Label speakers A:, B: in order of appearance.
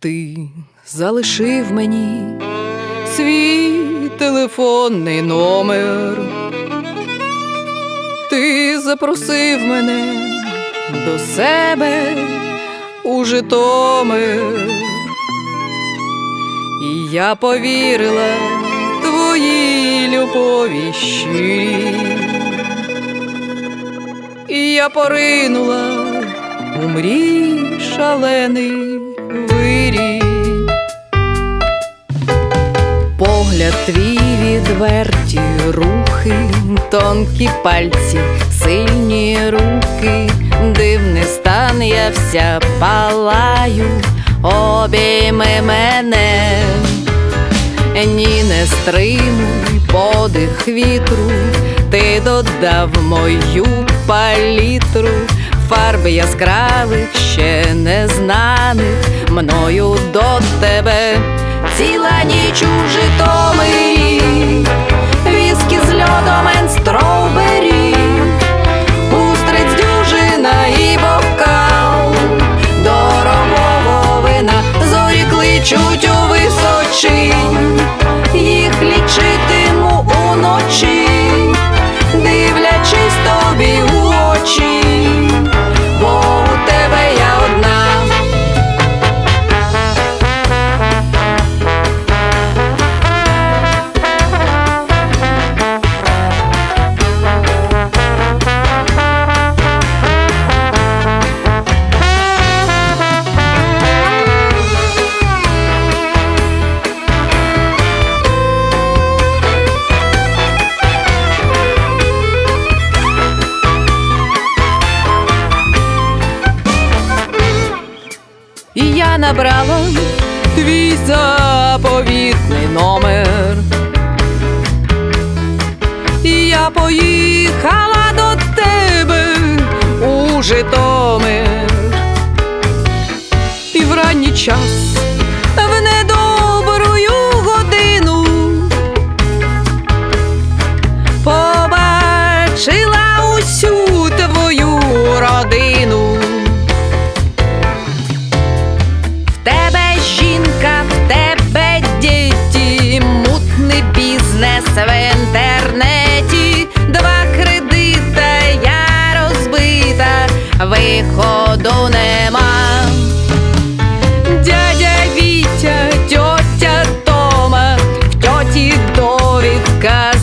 A: Ти залишив мені свій телефонний номер. Ти запросив мене до себе у Житомир. І я повірила твоїй любові щирій. І я поринула у мрій шалений вирій. Погляд твій відверті рухи, тонкі пальці, сильні руки, дивний стан, я вся палаю, обійми мене, ні, не стримуй подих вітру, ти додав мою палітру, фарб яскравих, ще незнаних, мною до тебе. Ціла ніч у Житомирі, віскі з льодом ен строубері, устриць дюжина і бокал, дорогого вина зорі кличуть у височинь, набрала твій заповітний номер. І я поїхала до тебе у Житомир. І в ранній час смс в інтернеті, два кредита я розбита, виходу нема. Дядя Вітя, тьотя Тома, в тьоті довідка.